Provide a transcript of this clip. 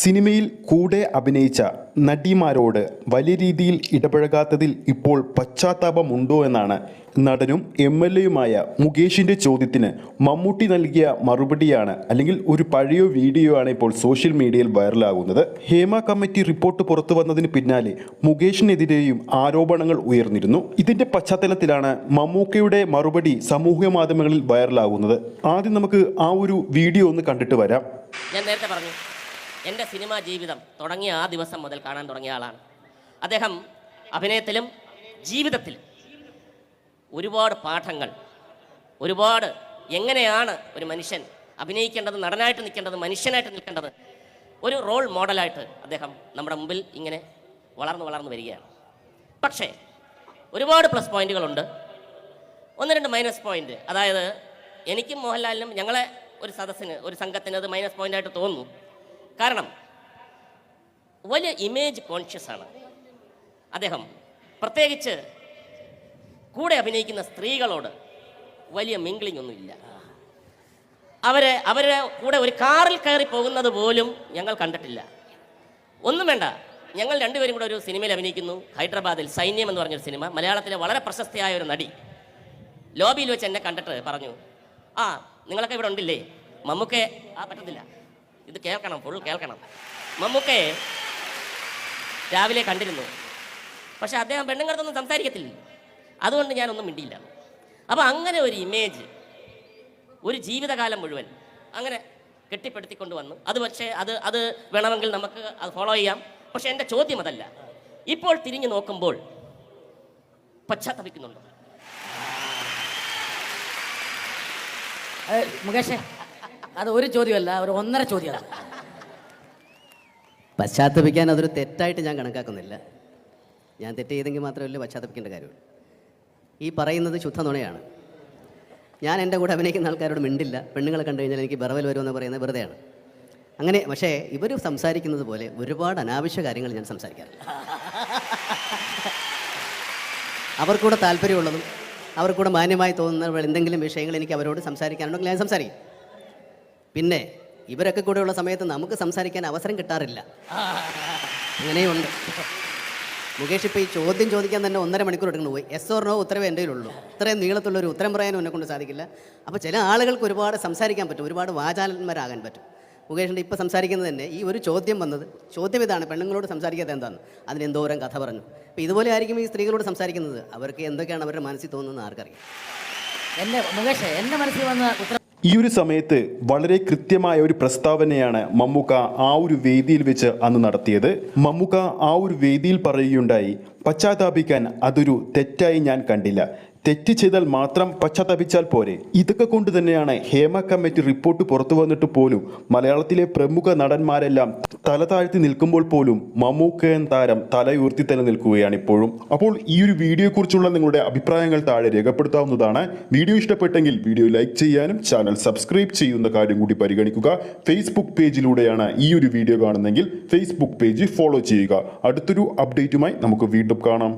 സിനിമയിൽ കൂടെ അഭിനയിച്ച നടിമാരോട് വലിയ രീതിയിൽ ഇടപഴകാത്തതിൽ ഇപ്പോൾ പശ്ചാത്താപമുണ്ടോ എന്നാണ് നടനും എം എൽ എയുമായ മുകേഷിന്റെ ചോദ്യത്തിന് മമ്മൂട്ടി നൽകിയ മറുപടിയാണ്. അല്ലെങ്കിൽ ഒരു പഴയ വീഡിയോ ആണ് ഇപ്പോൾ സോഷ്യൽ മീഡിയയിൽ വൈറലാകുന്നത്. ഹേമ കമ്മിറ്റി റിപ്പോർട്ട് പുറത്തു വന്നതിന് പിന്നാലെ മുകേഷിനെതിരെയും ആരോപണങ്ങൾ ഉയർന്നിരുന്നു. ഇതിന്റെ പശ്ചാത്തലത്തിലാണ് മമ്മൂക്കയുടെ മറുപടി സാമൂഹ്യ മാധ്യമങ്ങളിൽ വൈറലാകുന്നത്. ആദ്യം നമുക്ക് ആ ഒരു വീഡിയോ ഒന്ന് കണ്ടിട്ട് വരാം. ഞാൻ നേരത്തെ പറഞ്ഞു എന്റെ സിനിമാ ജീവിതം തുടങ്ങിയ ആ ദിവസം മുതൽ കാണാൻ തുടങ്ങിയ ആളാണ്. അദ്ദേഹം അഭിനയത്തിലും ജീവിതത്തിലും ഒരുപാട് പാഠങ്ങൾ ഒരുപാട് എങ്ങനെയാണ് ഒരു മനുഷ്യൻ അഭിനയിക്കേണ്ടത് നടനായിട്ട് നിൽക്കേണ്ടത് മനുഷ്യനായിട്ട് നിൽക്കേണ്ടത് ഒരു റോൾ മോഡലായിട്ട് അദ്ദേഹം നമ്മുടെ മുമ്പിൽ ഇങ്ങനെ വളർന്നു വളർന്നു വരികയാണ്. പക്ഷേ ഒരുപാട് പ്ലസ് പോയിന്റുകളുണ്ട് ഒന്ന് രണ്ട് മൈനസ് പോയിന്റ് അതായത് എനിക്കും മോഹൻലാലിനും ഞങ്ങളെ ഒരു സദസ്സിന് ഒരു സംഘത്തിന് അത് മൈനസ് പോയിന്റ് ആയിട്ട് തോന്നുന്നു. കാരണം വലിയ ഇമേജ് കോൺഷ്യസ് ആണ്. അദ്ദേഹം പ്രത്യേകിച്ച് കൂടെ അഭിനയിക്കുന്ന സ്ത്രീകളോട് വലിയ മിംഗ്ലിംഗ് ഒന്നുമില്ല അവരെ അവരെ കൂടെ ഒരു കാറിൽ കയറി പോകുന്നത് പോലും ഞങ്ങൾ കണ്ടിട്ടില്ല. ഒന്നും വേണ്ട. ഞങ്ങൾ രണ്ടുപേരും കൂടെ ഒരു സിനിമയിൽ അഭിനയിക്കുന്നു. ഹൈദരാബാദിൽ സൈന്യം എന്ന് പറഞ്ഞൊരു സിനിമ. മലയാളത്തിലെ വളരെ പ്രശസ്തയായ ഒരു നടി ലോബിയിൽ വെച്ച് എന്നെ കണ്ടിട്ട് പറഞ്ഞു ആ നിങ്ങളൊക്കെ ഇവിടെ ഉണ്ടില്ലേ? മമ്മൂക്കെ ആ പറ്റത്തില്ല. ഇത് കേൾക്കണം ഫുൾ കേൾക്കണം. മമ്മൂക്കെ രാവിലെ കണ്ടിരുന്നു. പക്ഷെ അദ്ദേഹം പെണ്ണുങ്ങളടുത്തൊന്നും സംസാരിക്കത്തില്ല. അതുകൊണ്ട് ഞാനൊന്നും മിണ്ടിയില്ല. അപ്പോൾ അങ്ങനെ ഒരു ഇമേജ് ഒരു ജീവിതകാലം മുഴുവൻ അങ്ങനെ കെട്ടിപ്പടുത്തിക്കൊണ്ട് വന്നു. അത് പക്ഷേ അത് അത് വേണമെങ്കിൽ നമുക്ക് അത് ഫോളോ ചെയ്യാം. പക്ഷെ എന്റെ ചോദ്യം അതല്ല. ഇപ്പോൾ തിരിഞ്ഞു നോക്കുമ്പോൾ പശ്ചാത്തപിക്കുന്നുണ്ടോ? മുകേഷേ അത് ഒരു ചോദ്യമല്ല ഒരു ഒന്നര ചോദ്യമാണ്. പശ്ചാത്തപിക്കാൻ അതൊരു തെറ്റായിട്ട് ഞാൻ കണക്കാക്കുന്നില്ല. ഞാൻ തെറ്റ് ചെയ്തെങ്കിൽ മാത്രമല്ല പശ്ചാത്തപിക്കേണ്ട കാര്യമുള്ളൂ. ഈ പറയുന്നത് ശുദ്ധ നുണയാണ്. ഞാൻ എന്റെ കൂടെ അഭിനയിക്കുന്ന ആൾക്കാരോട് മിണ്ടില്ല. പെണ്ണുങ്ങളെ കണ്ടു കഴിഞ്ഞാൽ എനിക്ക് ബറവൽ വരുമെന്ന് പറയുന്നത് വെറുതെയാണ്. അങ്ങനെ പക്ഷേ ഇവർ സംസാരിക്കുന്നത് പോലെ ഒരുപാട് അനാവശ്യ കാര്യങ്ങൾ ഞാൻ സംസാരിക്കാറില്ല. അവർക്കൂടെ താല്പര്യമുള്ളതും അവർക്കൂടെ മാന്യമായി തോന്നുന്ന എന്തെങ്കിലും വിഷയങ്ങൾ എനിക്ക് അവരോട് സംസാരിക്കാനുണ്ടെങ്കിൽ ഞാൻ സംസാരിക്കും. പിന്നെ ഇവരൊക്കെ കൂടെയുള്ള സമയത്ത് നമുക്ക് സംസാരിക്കാൻ അവസരം കിട്ടാറില്ല. അങ്ങനെയുണ്ട് മുകേഷ് ഇപ്പോൾ ഈ ചോദ്യം ചോദിക്കാൻ തന്നെ ഒന്നര മണിക്കൂർ എടുക്കുന്നു. പോയി. എസ് ഓർണോ ഉത്തരവ് എന്റെ കയ്യിലുള്ളൂ. ഇത്രയും നീളത്തുള്ള ഒരു ഉത്തരം പറയാനും എന്നെ കൊണ്ട് സാധിക്കില്ല. അപ്പോൾ ചില ആളുകൾക്ക് ഒരുപാട് സംസാരിക്കാൻ പറ്റും. ഒരുപാട് വാചാലന്മാരാകാൻ പറ്റും. മുകേഷിന്റെ ഇപ്പോൾ സംസാരിക്കുന്നത് തന്നെ ഈ ഒരു ചോദ്യം വന്നത് ചോദ്യം ഇതാണ്. പെണ്ണുങ്ങളോട് സംസാരിക്കാത്ത എന്താണ് അതിന് എന്തോരം കഥ പറഞ്ഞു. അപ്പോൾ ഇതുപോലെ ആയിരിക്കും ഈ സ്ത്രീകളോട് സംസാരിക്കുന്നത്. അവർക്ക് എന്തൊക്കെയാണ് അവരുടെ മനസ്സിൽ തോന്നുന്നത് ആർക്കറിയാം. എന്റെ മുകേഷ് എന്റെ മനസ്സിൽ വന്ന ഉത്തരം ഈ ഒരു സമയത്ത് വളരെ കൃത്യമായ ഒരു പ്രസ്താവനയാണ് മമ്മൂക്ക ആ ഒരു വേദിയിൽ വെച്ച് അന്ന് നടത്തിയത്. മമ്മൂക്ക ആ ഒരു വേദിയിൽ പറയുകയുണ്ടായി പശ്ചാത്താപിക്കാൻ അതൊരു തെറ്റായി ഞാൻ കണ്ടില്ല. തെറ്റ് ചെയ്താൽ മാത്രം പശ്ചാത്തപിച്ചാൽ പോരെ. ഇതൊക്കെ കൊണ്ട് തന്നെയാണ് ഹേമ കമ്മിറ്റി റിപ്പോർട്ട് പുറത്തു വന്നിട്ട് പോലും മലയാളത്തിലെ പ്രമുഖ നടന്മാരെല്ലാം തല താഴ്ത്തി നിൽക്കുമ്പോൾ പോലും മമ്മൂക്കയൻ താരം തല ഉയർത്തി തന്നെ നിൽക്കുകയാണ് ഇപ്പോഴും. അപ്പോൾ ഈ ഒരു വീഡിയോയെക്കുറിച്ചുള്ള നിങ്ങളുടെ അഭിപ്രായങ്ങൾ താഴെ രേഖപ്പെടുത്താവുന്നതാണ്. വീഡിയോ ഇഷ്ടപ്പെട്ടെങ്കിൽ വീഡിയോ ലൈക്ക് ചെയ്യാനും ചാനൽ സബ്സ്ക്രൈബ് ചെയ്യുന്ന കാര്യം കൂടി പരിഗണിക്കുക. ഫേസ്ബുക്ക് പേജിലൂടെയാണ് ഈ ഒരു വീഡിയോ കാണുന്നതെങ്കിൽ ഫേസ്ബുക്ക് പേജ് ഫോളോ ചെയ്യുക. അടുത്തൊരു അപ്ഡേറ്റുമായി നമുക്ക് വീണ്ടും കാണാം.